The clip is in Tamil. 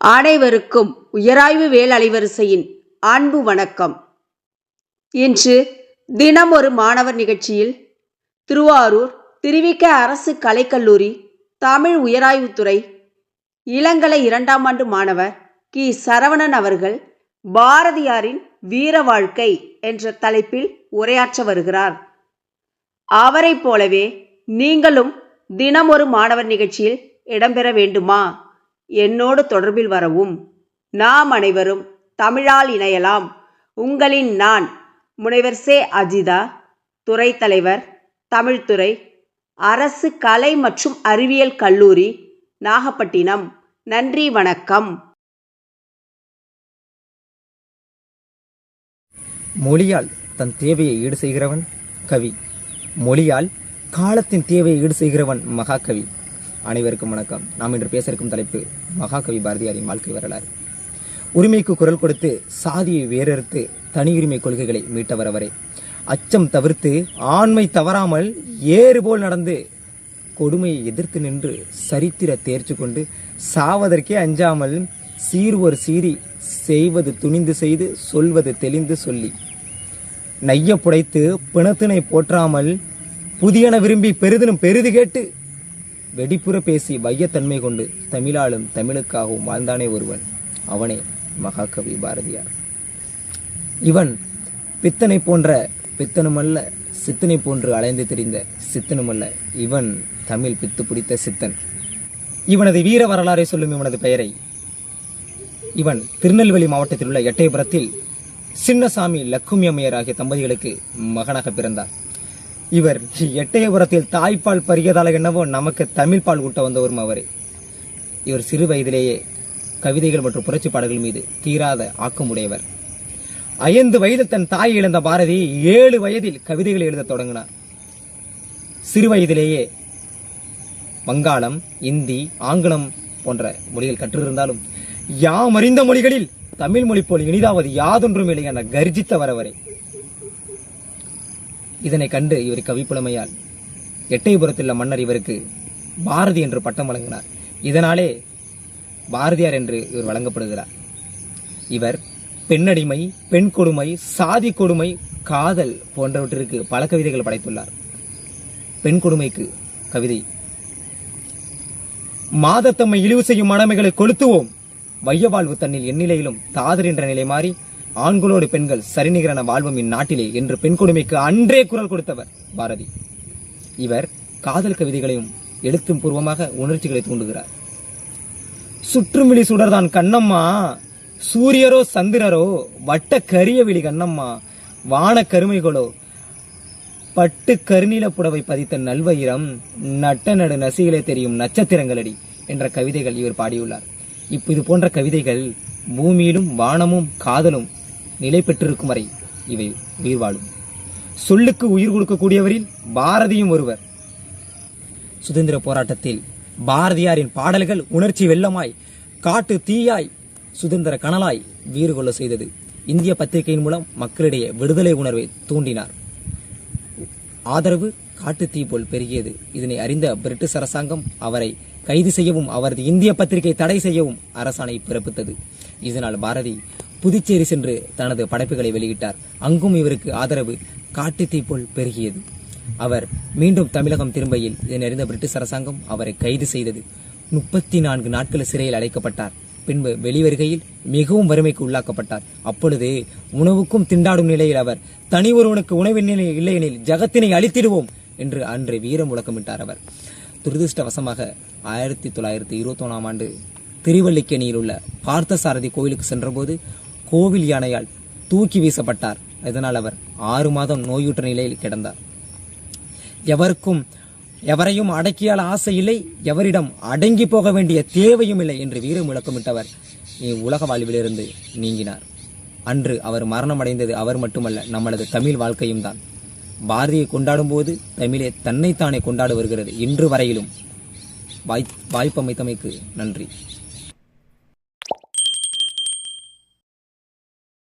அனைவருக்கும் உயராய்வு வேல் அலைவரிசையின் அன்பு வணக்கம். இன்று தினம் ஒரு மாணவர் நிகழ்ச்சியில் திருவாரூர் திருவிக்க அரசு கலைக்கல்லூரி தமிழ் உயராய்வுத்துறை இளங்கலை இரண்டாம் ஆண்டு மாணவர் கி. சரவணன் அவர்கள் பாரதியாரின் வீர வாழ்க்கை என்ற தலைப்பில் உரையாற்ற வருகிறார். அவரைப் போலவே நீங்களும் தினம் ஒரு மாணவர் நிகழ்ச்சியில் இடம்பெற வேண்டுமா? என்னோடு தொடர்பில் வரவும். நாம் அனைவரும் தமிழால் இணையலாம். உங்களின் நான் முனைவர் சே. அஜிதா துறை தலைவர் தமிழ்துறை அரசு கலை மற்றும் அறிவியல் கல்லூரி நாகப்பட்டினம். நன்றி வணக்கம். மொழியால் தன் தேவையை ஈடு செய்கிறவன் கவி. மொழியால் காலத்தின் தேவையை ஈடு செய்கிறவன் மகாகவி. அனைவருக்கும் வணக்கம். நாம் இன்று பேச இருக்கும் தலைப்பு மகாகவி பாரதியாரின் வாழ்க்கை வரலாறு. உரிமைக்கு குரல் கொடுத்து சாதியை வேறறுத்து தனியுரிமை கொள்கைகளை மீட்டவர் அவரே. அச்சம் தவிர்த்து ஆண்மை தவறாமல் ஏறு போல் நடந்து கொடுமையை எதிர்த்து நின்று சரித்திர தேர்ச்சி கொண்டு சாவதற்கே அஞ்சாமல் சீர்வர் சீறி செய்வது துணிந்து செய்து சொல்வது தெளிந்து சொல்லி. நைய புடைத்து பிணத்தினை போற்றாமல் புதியன விரும்பி பெரிதினும் பெரிது கேட்டு வெடிப்புற பேசி வையத்தன்மை கொண்டு தமிழாலும் தமிழுக்காகவும் வாழ்ந்தானே ஒருவன். அவனே மகாகவி பாரதியார். இவன் பித்தனை போன்ற பித்தனுமல்ல சித்தனை போன்று அலைந்து திரிந்த சித்தனுமல்ல இவன் தமிழ் பித்து பிடித்த சித்தன். இவனது வீர வரலாறை சொல்லும் இவனது பெயரை. இவன் திருநெல்வேலி மாவட்டத்தில் உள்ள எட்டயபுரத்தில் சின்னசாமி லக்குமி அம்மையர் ஆகிய தம்பதிகளுக்கு மகனாக பிறந்தார். இவர் எட்டயபுரத்தில் தாய்ப்பால் பருகியதால் என்னவோ நமக்கு தமிழ் பால் ஊட்ட வந்தவரும் அவரே. இவர் சிறு வயதிலேயே கவிதைகள் மற்றும் புரட்சி பாடல்கள் மீது தீராத ஆக்கமுடையவர். ஐந்து வயதில் தன் தாய் இழந்த பாரதி ஏழு வயதில் கவிதைகளை எழுதத் தொடங்கினார். சிறு வயதிலேயே வங்காளம் இந்தி ஆங்கிலம் போன்ற மொழிகள் கற்றிருந்தாலும் யாம் அறிந்த மொழிகளில் தமிழ் மொழி போல் இனிதாவது யாதொன்றும் இல்லை என கர்ஜித்தவர் அவரை. இதனை கண்டு இவர் கவிப்புலமையால் எட்டயபுரத்தில் உள்ள மன்னர் இவருக்கு பாரதி என்று பட்டம் வழங்கினார். இதனாலே பாரதியார் என்று இவர் வழங்கப்படுகிறார். இவர் பெண்ணடிமை பெண் கொடுமை சாதி கொடுமை காதல் போன்றவற்றிற்கு பல கவிதைகள் படைத்துள்ளார். பெண் கொடுமைக்கு கவிதை. மாதத்தம்மை இழிவு செய்யும் மனமைகளை கொளுத்துவோம். வைய வாழ்வு தன்னில் எந்நிலையிலும் தாதர் என்ற நிலை மாறி ஆண்களோடு பெண்கள் சரிநிகரான வாழ்வும் இந்நாட்டிலே என்று பெண் கொடுமைக்கு அன்றே குரல் கொடுத்தவர் பாரதி. இவர் காதல் கவிதைகளையும் எழுத்தும் பூர்வமாக உணர்ச்சிகளை தூண்டுகிறார். சுற்றுமிழி சுடர்தான் கண்ணம்மா சூரியரோ சந்திரரோ வட்ட கரிய விழி கண்ணம்மா வான கருமைகளோ பட்டு கருநீல புடவை பதித்த நல்வயிரம் நட்ட நடு நசிகளே தெரியும் நட்சத்திரங்களடி என்ற கவிதைகள் இவர் பாடியுள்ளார். இப்போ இது போன்ற கவிதைகள் பூமியிலும் வானமும் காதலும் நிலை பெற்றிருக்கும் வரை இவை உயிர் வாழும் சொல்லுக்கு உயிர் கொடுக்கக்கூடியவரில் பாரதியும் ஒருவர். சுதந்திர போராட்டத்தில் பாரதியாரின் பாடல்கள் உணர்ச்சி வெள்ளமாய் காட்டு தீயாய் சுதந்திர கனலாய் வீறு கொள்ள செய்தது. இந்திய பத்திரிகையின் மூலம் மக்களிடையே விடுதலை உணர்வை தூண்டினார். ஆதரவு காட்டு தீ போல் பெருகியது. இதனை அறிந்த பிரிட்டிஷ் அரசாங்கம் அவரை கைது செய்யவும் அவரது இந்திய பத்திரிகை தடை செய்யவும் அரசாணை பிறப்பித்தது. இதனால் பாரதி புதுச்சேரி சென்று தனது படைப்புகளை வெளியிட்டார். அங்கும் இவருக்கு ஆதரவு காட்டுத்தீ போல் பெருகியது. அவர் மீண்டும் தமிழகம் திரும்பையில் இதனறிந்த பிரிட்டிஷ் அரசாங்கம் அவரை கைது செய்தது. முப்பத்தி நான்கு நாட்கள் சிறையில் அடைக்கப்பட்டார். பின்பு வெளிவருகையில் மிகவும் வறுமைக்கு உள்ளாக்கப்பட்டார். அப்பொழுது உணவுக்கும் திண்டாடும் நிலையில் அவர் தனி ஒருவனுக்கு உணவின் நிலை இல்லையெனில் ஜகத்தினை அழித்திடுவோம் என்று அன்று வீர முழக்கமிட்டார் அவர். துரதிருஷ்டவசமாக ஆயிரத்தி தொள்ளாயிரத்தி இருபத்தி ஒன்றாம் ஆண்டு திருவல்லிக்கேணியில் உள்ள பார்த்தசாரதி கோயிலுக்கு சென்றபோது கோவில் யானையால் தூக்கி வீசப்பட்டார். இதனால் அவர் ஆறு மாதம் நோயுற்ற நிலையில் கிடந்தார். எவருக்கும் எவரையும் அடக்கியால் ஆசை இல்லை எவரிடம் அடங்கி போக வேண்டிய தேவையும் இல்லை என்று வீர முழக்கமிட்டவர் உலக வாழ்விலிருந்து நீங்கினார். அன்று அவர் மரணமடைந்தது அவர் மட்டுமல்ல நம்மளது தமிழ் வாழ்க்கையும் தான். பாரதியை கொண்டாடும் போது தமிழே தன்னைத்தானே கொண்டாடு வருகிறது. இன்று வரையிலும் வாய் வாய்ப்பமைத்தமைக்கு நன்றி.